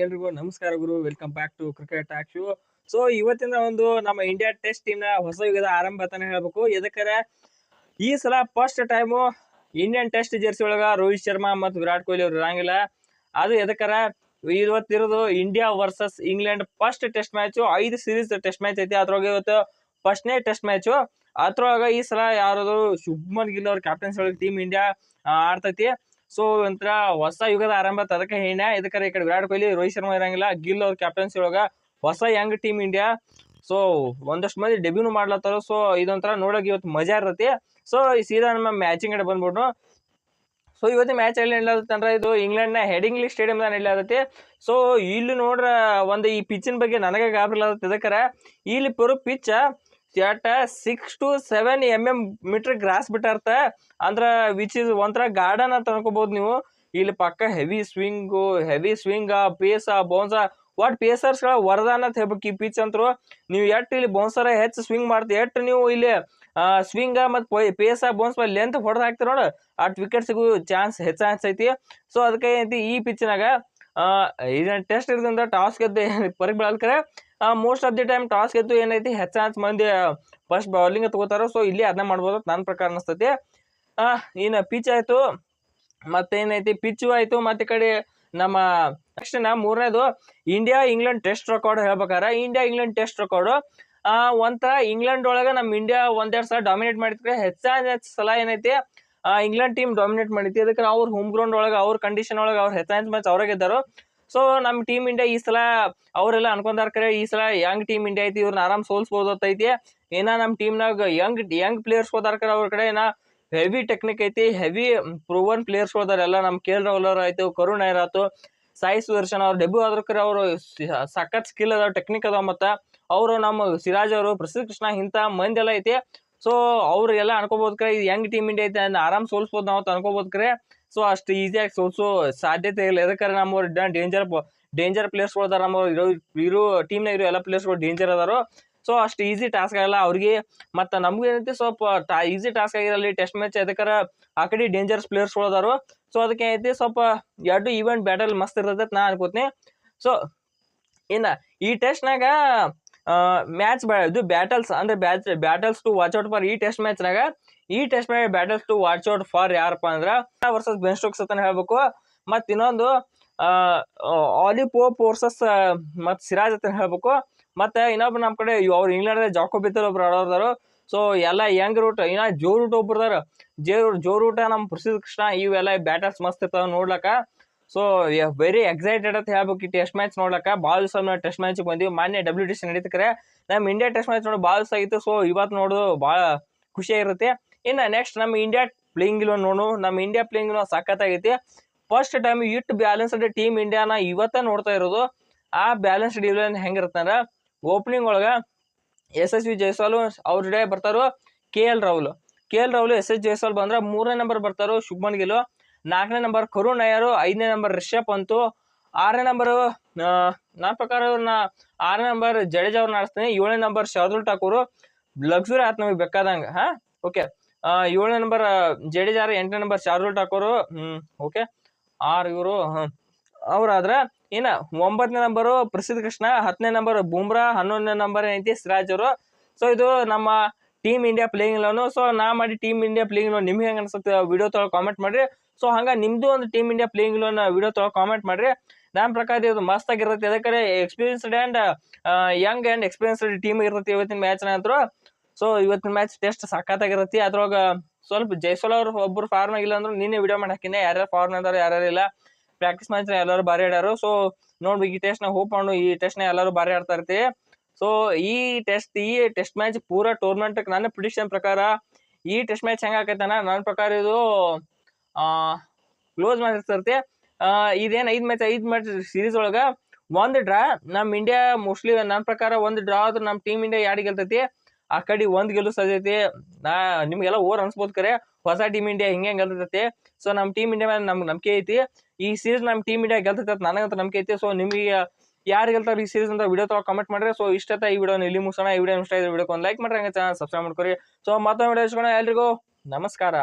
ಎಲ್ರಿಗೂ ನಮಸ್ಕಾರ ಗುರು. Welcome back to cricket talk show so ಇವತ್ತಿನ ಒಂದು ನಮ್ಮ ಇಂಡಿಯಾ ಟೆಸ್ಟ್ ಟೀಮ್ನ ಹೊಸ ಯುಗದ ಆರಂಭ ಅಂತಾನೆ ಹೇಳ್ಬೇಕು. ಎದಕ್ಕರೆ ಈ ಸಲ first time Indian test jersey ಒಳಗ ರೋಹಿತ್ ಶರ್ಮಾ ಮತ್ತು ವಿರಾಟ್ ಕೊಹ್ಲಿ ಅವ್ರು ಇರಂಗಿಲ್ಲ. ಅದು ಎದಕ್ಕರ ಇವತ್ತಿರೋದು India versus England first test match ಐದು ಸೀರೀಸ್ ಟೆಸ್ಟ್ ಮ್ಯಾಚ್ ಐತಿ. ಅದ್ರೊಳಗೆ ಇವತ್ತು ಫಸ್ಟ್ನೇ ಟೆಸ್ಟ್ ಮ್ಯಾಚು ಅದ್ರೊಳಗೆ ಈ ಸಲ ಯಾರು ಶುಭ್ಮನ್ ಗಿಲ್ ಅವ್ರ ಕ್ಯಾಪ್ಟನ್ಸಿ ಒಳಗೆ ಟೀಮ್ ಇಂಡಿಯಾ ಆಡ್ತೈತಿ. ಸೊ ಒಂಥರ ಹೊಸ ಯುಗದ ಆರಂಭ ಅದಕ್ಕೆ ಹೇಳ ಇದಕ್ಕೆ ಈ ಕಡೆ ವಿರಾಟ್ ಕೊಹ್ಲಿ, ರೋಹಿತ್ ಶರ್ಮಾ ಇರಂಗಿಲ್ಲ. ಗಿಲ್ ಅವ್ರ ಕ್ಯಾಪ್ಟನ್ಸಿ ಒಳಗ ಹೊಸ ಯಂಗ್ ಟೀಮ್ ಇಂಡಿಯಾ ಸೊ ಒಂದಷ್ಟು ಮಂದಿ ಡೆಬ್ಯೂನು ಮಾಡ್ಲತ್ತಾರ. ಸೊ ಇದೊಂಥರ ನೋಡೋಕೆ ಇವತ್ತು ಮಜಾ ಇರತ್ತೆ. ಸೊ ಈ ಸೀದಾ ನಮ್ಮ ಮ್ಯಾಚಿಂಗ್ ಕಡೆ ಬಂದ್ಬಿಟ್ಟು ಸೊ ಇವತ್ತಿನ ಮ್ಯಾಚ್ ಎಲ್ಲಿ ಅಂದ್ರೆ ಇದು ಇಂಗ್ಲೆಂಡ್ನ ಹೆಡಿಂಗ್ಲಿ ಸ್ಟೇಡಿಯಮ್ದಾಗ ನಡೀತೈತಿ ಸೊ ಇಲ್ಲಿ ನೋಡ್ರ ಒಂದು ಈ ಪಿಚ್ಚಿನ ಬಗ್ಗೆ ನನಗೆ ಗಾಬರಿ ಆಗತ್ತೆ ಇದಕ್ಕರ, ಇಲ್ಲಿ ಪುರು pitch at six to seven M M meter grass ಬಿಟ್ಟಾರ್ತ. ಅಂದ್ರೆ ವಿಚ್ ಇಸ್ ಒಂಥರ ಗಾರ್ಡನ್ ಅಂತ ಅನ್ಕೋಬಹುದು ನೀವು. ಇಲ್ಲಿ ಪಕ್ಕ heavy swing heavy swing pace bounce ಒಟ್ ಪೇಸರ್ಸ್ಗಳ ವರದಾನ ಅಂತ ಹೇಳ್ಬೇಕು ಈ ಪಿಚ್ ಅಂತರು ನೀವು ಎಟ್ ಇಲ್ಲಿ ಬೌನ್ಸರ ಹೆಚ್ಚು ಸ್ವಿಂಗ್ ಮಾಡ್ತೀವಿ ಎಟ್ ನೀವು ಇಲ್ಲಿ ಸ್ವಿಂಗ ಮತ್ತು ಪೇಸ ಬೌನ್ಸ್ ಲೆಂತ್ ಹೊಡೆದು ಹಾಕ್ತಿರ ನೋಡು. ಅಟ್ ವಿಕೆಟ್ ಸಿಗೋ ಚಾನ್ಸ್ ಹೆಚ್ಚು ಚಾನ್ಸ್ ಐತಿ. ಸೊ ಅದಕ್ಕೆ ಏನೈತಿ ಈ ಪಿಚ್ನಾಗ ಇದನ್ನ ಟೆಸ್ಟ್ ಇರೋದ್ರಿಂದ ಟಾಸ್ ಗೆದ್ದು, ಪರಿಗೆ ಬೆಳಲ್ಕರೆ. Most of the time toss ಗೆದ್ದು ಏನೈತಿ ಹೆಚ್ಚಾಂಚ್ ಮಂದಿ ಫಸ್ಟ್ ಬೌಲಿಂಗ್ ತಗೋತಾರ ಸೊ ಇಲ್ಲಿ ಅದನ್ನ ಮಾಡ್ಬೋದು ನನ್ನ ಪ್ರಕಾರ ಅನಿಸ್ತೈತಿ. ಇನ್ನು ಪಿಚ್ ಆಯಿತು, ಮತ್ತೇನೈತಿ ಪಿಚ್ಚು ಆಯಿತು, ಮತ್ತೆ ಈ ಕಡೆ ನಮ್ಮ ನೆಕ್ಸ್ಟ್ ನಾ ಮೂರನೇದು ಇಂಡಿಯಾ ಇಂಗ್ಲೆಂಡ್ ಟೆಸ್ಟ್ ರೆಕಾರ್ಡ್ ಹೇಳ್ಬೇಕಾರೆ. ಇಂಡಿಯಾ ಇಂಗ್ಲೆಂಡ್ ಟೆಸ್ಟ್ ರೆಕಾರ್ಡು ಒಂಥರ ಇಂಗ್ಲೆಂಡ್ ಒಳಗೆ ನಮ್ಮ ಇಂಡಿಯಾ ಒಂದೆರಡು ಸಲ ಡಾಮಿನೇಟ್ ಮಾಡಿದ್ರೆ ಹೆಚ್ಚು ಸಲ ಏನೈತಿ ಇಂಗ್ಲೆಂಡ್ ಟೀಮ್ ಡಾಮಿನೇಟ್ ಮಾಡೈತಿ ಅದಕ್ಕೆ ಅವ್ರ ಹೋಮ್ ಗ್ರೌಂಡ್ ಒಳಗೆ, ಅವ್ರ ಕಂಡೀಷನ್ ಒಳಗೆ ಅವ್ರ ಹೆಚ್ಚಾನ ಮ್ಯಾಚ್ ಅವ್ರಾಗ ಇದ್ದಾರೋ ಸೊ ನಮ್ಮ ಟೀಮ್ ಇಂಡಿಯಾ ಈ ಸಲ ಅವರೆಲ್ಲ ಅನ್ಕೊಂಡಾರ ಕರೆ, ಈ ಸಲ ಯಂಗ್ ಟೀಮ್ ಇಂಡಿಯಾ ಐತಿ ಇವ್ರನ್ನ ಆರಾಮ್ ಸೋಲ್ಸ್ಬೋದು ಐತಿ ಏನ ನಮ್ಮ ಟೀಮ್ನಾಗ ಯಂಗ್ ಯಂಗ್ ಪ್ಲೇಯರ್ಸ್ ಹೋದಾರ ಕರೆ, ಅವ್ರ ಕಡೆ ಏನ ಹೆವಿ ಟೆಕ್ನಿಕ್ ಐತಿ ಹೆವಿ ಪ್ರೂವನ್ ಪ್ಲೇಯರ್ಸ್ ಹೋದಾರ ಎಲ್ಲ ನಮ್ಮ ಕೆ ಎಲ್ ರಾಹುಲ್ ಆಯ್ತು, ಕರುಣ್ ಐರ್ ಆಯ್ತು, ಸಾಯಿ ಸುದರ್ಶನ್ ಅವ್ರು ಡೆಬ್ಯೂ ಆದ್ರ ಕರೆ ಅವರು ಸಖತ್ ಸ್ಕಿಲ್ ಅದಾವ ಟೆಕ್ನಿಕ್ ಅದಾವ ಮತ್ತು ಅವರು ನಮ್ಮ ಸಿರಾಜ್ ಅವರು, ಪ್ರಸಿದ್ಧ ಕೃಷ್ಣ ಇಂಥ ಮಂದಿ ಎಲ್ಲ ಐತಿ. ಸೊ ಅವ್ರಿಗೆಲ್ಲ ಅನ್ಕೋಬಹುದು ಕರೆ, ಇದು ಹೆಂಗ್ ಟೀಮ್ ಇಂಡಿಯಾ ಐತೆ ಆರಾಮ್ ಸೋಲ್ಸ್ಬೋದು ನಾವು ಅಂತ ಅನ್ಕೋಬಹುದು ಕರೆ. ಸೊ ಅಷ್ಟು ಈಸಿಯಾಗಿ ಸೋಲ್ಸೋ ಸಾಧ್ಯತೆ ಇಲ್ಲ. ಯಾಕಂದ್ರೆ ನಮ್ಮ ಡೇಂಜರ್ ಡೇಂಜರ್ ಪ್ಲೇಯರ್ಸ್ಗಳು ಅದಾರ ನಮ್ಮ ಇರೋ ಇರೋ ಟೀಮ್ನಾಗ ಇರೋ ಎಲ್ಲ ಪ್ಲೇಯರ್ಸ್ಗಳು ಡೇಂಜರ್ ಅದಾರು. ಸೊ ಅಷ್ಟು ಈಸಿ ಟಾಸ್ಕ್ ಆಗಲ್ಲ ಅವ್ರಿಗೆ. ಮತ್ತು ನಮ್ಗೆ ಸ್ವಲ್ಪ ಟಾ ಈಸಿ ಟಾಸ್ಕ್ ಆಗಿರಲಿ ಟೆಸ್ಟ್ ಮ್ಯಾಚ್ ಅದಕ್ಕಾರ ಆ ಕಡೆ ಡೇಂಜರ್ಸ್ ಪ್ಲೇಯರ್ಸ್ಗಳು ಅದಾರು. ಸೊ ಅದಕ್ಕೆ ಏನೈತಿ ಸ್ವಲ್ಪ ಎರಡು ಈವೆಂಟ್ ಬ್ಯಾಟಲ್ ಮಸ್ತ್ ಇರ್ತೈತೆ ನಾ ಅನ್ಕೋತೀನಿ. ಸೊ ಇನ್ನು ಈ ಟೆಸ್ಟ್ನಾಗ ಮ್ಯಾಚ್ ಇದು ಬ್ಯಾಟಲ್ಸ್ ಅಂದರೆ batch battles to watch out for ಈ ಟೆಸ್ಟ್ ಮ್ಯಾಚ್ನಾಗ ಈ test match battles to watch out for ಯಾರಪ್ಪ ಅಂದ್ರೆ ವರ್ಸಸ್ ಬೆನ್ ಸ್ಟೋಕ್ಸ್ ಅಂತ ಹೇಳ್ಬೇಕು. ಮತ್ತು ಇನ್ನೊಂದು ಆಲಿ ಪೋಪ್ ವರ್ಸಸ್ ಮತ್ತು ಸಿರಾಜ್ ಅಂತ ಹೇಳ್ಬೇಕು. ಮತ್ತು ಇನ್ನೊಬ್ರು ನಮ್ಮ ಕಡೆ ಅವ್ರು ಇಂಗ್ಲೆಂಡ್ ಜಾಕೋ ಬಿತ್ತಲ್ ಒಬ್ರು ಆಡೋರ್ದಾರು. ಸೊ ಎಲ್ಲ ಯಂಗ್ ರೂಟ್ ಇನ್ನ ಜೋ ರೂಟ್ ಒಬ್ರದಾರ. ಜೋ ಜೋ ರೂಟ ನಮ್ಮ ಪ್ರಸಿದ್ಧ ಕೃಷ್ಣ ಇವೆಲ್ಲ ಬ್ಯಾಟರ್ಸ್ ಮಸ್ತ್ ಇರ್ತಾವೆ ನೋಡ್ಲಕ್ಕ. ಸೊ ವೆರಿ ಎಕ್ಸೈಟೆಡ್ ಅಂತ ಹೇಳ್ಬೇಕು. ಟೆಸ್ಟ್ ಮ್ಯಾಚ್ ನೋಡ್ಲಕ್ಕ ಭಾಳ ದಿವಸ ಟೆಸ್ಟ್ ಮ್ಯಾಚ್ ಬಂದಿವಿ. ಮಾನ್ಯ ಡಬ್ಲ್ಯೂ ಟಿ ಸಿ ನಡೀತಕ್ರೆ ನಮ್ಮ ಇಂಡಿಯಾ ಟೆಸ್ಟ್ ಮ್ಯಾಚ್ ನೋಡಿ ದಿವಸ ಆಗಿತ್ತು ಸೊ ಇವತ್ತು ನೋಡೋದು ಭಾಳ ಖುಷಿಯಾಗಿರುತ್ತೆ ಇನ್ನು ನೆಕ್ಸ್ಟ್ ನಮ್ಮ ಇಂಡಿಯಾ ಪ್ಲೇಯಿಂಗ್ ಇಲ್ವ ನೋಡು. ನಮ್ಮ ಇಂಡಿಯಾ ಪ್ಲೇಯಿಂಗ್ ಸಖತ್ತಾಗೈತಿ. ಫಸ್ಟ್ ಟೈಮ್ ಇಟ್ಟು ಬ್ಯಾಲೆನ್ಸ್ಡ್ ಟೀಮ್ ಇಂಡಿಯಾನ ಇವತ್ತ ನೋಡ್ತಾ ಇರೋದು. ಆ ಬ್ಯಾಲೆನ್ಸ್ಡ್ ಇಲೆವೆನ್ ಹೆಂಗಿರ್ತಂದ್ರೆ ಓಪನಿಂಗ್ ಒಳಗೆ ಎಸ್ ಎಸ್ ವಿ ಜೈಸ್ವಾಲ್ ಅವ್ರ ಜೊತೆ ಬರ್ತಾರೋ K L Rahul. K L Rahul S S Jaiswal ಬಂದ್ರೆ ಮೂರನೇ ನಂಬರ್ ಬರ್ತಾರೋ ಶುಭ್ಮನ್ ಗಿಲ್. ನಾಲ್ಕನೇ ನಂಬರ್ ಕರುಣ್ ಅಯ್ಯರು ಐದನೇ ನಂಬರ್ ರಿಷಬ್ ಅಂತು ಆರನೇ ನಂಬರು ನನ್ನ ಪ್ರಕಾರ ನಾ ಆರನೇ ನಂಬರ್ ಜಡೇಜಾ ಅವ್ರನ್ನ ಆಡಿಸ್ತೀನಿ ಏಳನೇ ನಂಬರ್ ಶಾರ್ದುಲ್ ಠಾಕೂರು, ಲಕ್ಸುರಿ ಆತ್ ನಮಗೆ ಬೇಕಾದಂಗೆ, ಹಾ? ಓಕೆ ಏಳನೇ ನಂಬರ್ ಜಡೇಜಾ ಎಂಟನೇ ನಂಬರ್ ಶಾರ್ದುಲ್ ಠಾಕೂರು ಓಕೆ ಆರು ಇವರು ಅವ್ರಾದ್ರೆ ಏನ ಒಂಬತ್ತನೇ ನಂಬರು ಪ್ರಸಿದ್ಧ ಕೃಷ್ಣ, ಹತ್ತನೇ ನಂಬರ್ ಬುಮ್ರಾ, ಹನ್ನೊಂದನೇ ನಂಬರ್ ಏನೈತಿ ಸಿರಾಜ್ ಅವರು. ಸೊ ಇದು ನಮ್ಮ ಟೀಮ್ ಇಂಡಿಯಾ ಪ್ಲೇಯಿಂಗ್ ಲೋನು ಸೊ ನಾ ಮಾಡಿ ಟೀಮ್ ಇಂಡಿಯಾ ಪ್ಲೇಯಿಂಗ್ ಲೋನ್ ನಿಮ್ಗೆ ಹೆಂಗೆ ಅನ್ಸುತ್ತೆ ವಿಡಿಯೋ ತೊಗೊಳಗೆ ಕಾಮೆಂಟ್ ಮಾಡಿರಿ. ಸೊ ಹಂಗೆ ನಿಮ್ಮದು ಒಂದು ಟೀಮ್ ಇಂಡಿಯಾ ಪ್ಲೇಯಿಂಗ್ ಲೋನ್ ವಿಡಿಯೋ ತೊಗೊಳಗೆ ಕಾಮೆಂಟ್ ಮಾಡಿರಿ. ನಮ್ಮ ಪ್ರಕಾರ ಇದು ಮಸ್ತ್ ಆಗಿರುತ್ತೆ. ಅದಕ್ಕೆ experienced and young and experienced team ಇರ್ತೈತಿ ಇವತ್ತಿನ ಮ್ಯಾಚ್ನ ಅಂತೂ ಸೊ ಇವತ್ತಿನ ಮ್ಯಾಚ್ ಟೆಸ್ಟ್ ಸಖತ್ತಾಗಿರುತ್ತೆ. ಅದ್ರೊಳಗೆ ಸ್ವಲ್ಪ ಜೈಸೋಲ್ ಅವ್ರು ಒಬ್ಬರು ಫಾರ್ಮ್ ಆಗಿಲ್ಲ ಅಂದ್ರೆ ನೀನೇ ವಿಡಿಯೋ ಮಾಡಿ ಹಾಕಿನಿ ಯಾರ್ಯಾರು ಫಾರ್ಮ್ ಅದಾರ, ಯಾರ್ಯಾರು ಇಲ್ಲ. ಪ್ರಾಕ್ಟೀಸ್ ಮ್ಯಾಚ್ ಎಲ್ಲರೂ ಬಾರಿ ಆಡ್ಯಾರು. ಸೊ ನೋಡ್ಬೇಕು ಈ ಟೆಸ್ಟ್ನ ಹೋಪ್ ಮಾಡು. ಈ ಟೆಸ್ಟ್ನ ಎಲ್ಲರೂ ಬಾರಿ ಆಡ್ತಾ ಇರ್ತೀವಿ ಸೊ ಈ ಟೆಸ್ಟ್ ಈ ಟೆಸ್ಟ್ ಮ್ಯಾಚ್ ಪೂರಾ ಟೂರ್ನಮೆಂಟ್ ನನ್ನ ಪ್ರಿಡಿಕ್ಷನ್ ಪ್ರಕಾರ ಈ ಟೆಸ್ಟ್ ಮ್ಯಾಚ್ ಹೆಂಗೆ ಆಕೈತನ? ನನ್ನ ಪ್ರಕಾರ ಇದು ಕ್ಲೋಸ್ ಮ್ಯಾಚಸ್ ಇದೇನು ಐದು ಮ್ಯಾಚ್ ಐದು ಮ್ಯಾಚ್ ಸೀರೀಸ್ ಒಳಗೆ ಒಂದು ಡ್ರಾ ನಮ್ಮ ಇಂಡಿಯಾ ಮೋಸ್ಟ್ಲಿ ನನ್ನ ಪ್ರಕಾರ ಒಂದು ಡ್ರಾ ಆದ್ರೆ ನಮ್ಮ ಟೀಮ್ ಇಂಡಿಯಾ ಯಾರಿಗೆ ಗೆಲ್ತೈತಿ? ಆ ಕಡೆ ಒಂದು ಗೆಲ್ಲು ಸಾಧ್ಯತೆ. ನಾ ನಿಮಗೆಲ್ಲ ಓವರ್ ಅನ್ಸ್ಬೋದು ಕರೆ. ಹೊಸ ಟೀಮ್ ಇಂಡಿಯಾ ಹಿಂಗೆ ಗೆಲ್ತೈತಿ. ಸೊ ನಮ್ಮ ಟೀಮ್ ಇಂಡಿಯಾ ಮೇಲೆ ನಮ್ಗೆ ನಂಬಿಕೆ ಐತಿ. ಈ ಸೀರೀಸ್ ನಮ್ಮ ಟೀಮ್ ಇಂಡಿಯಾ ಗೆಲ್ತೈತೆ ಅಂತ ನನಗಂತ ನಂಬಿಕೆ ಐತಿ. ಸೊ ನಿಮಗೆ ಯಾರು ಗೆಲ್ತಾರೆ ಈ ಸೀರೀಸ್ ಅಂತ ವಿಡಿಯೋ ತಗೋ ಕಮೆಂಟ್ ಮಾಡಿದ್ರೆ ಸೊ ಇಷ್ಟ ಈ ವಿಡಿಯೋನ ಇಲ್ಲಿ ಮುಗಿಸೋಣ. ಈ ವಿಡಿಯೋ ಇಷ್ಟ ಇದೆ ವಿಡಿಯೋ ಒಂದು ಲೈಕ್ ಮಾಡ್ರಿ. ಹಂಗೆ ಚಾನಲ್ ಸಬ್ಸ್ಕ್ರೈಬ್ ಮಾಡ್ಕೊರಿ. ಸೊ ಮತ್ತೊಂದು ವಿಡಿಯೋ ಎಲ್ರಿಗೂ. ನಮಸ್ಕಾರ.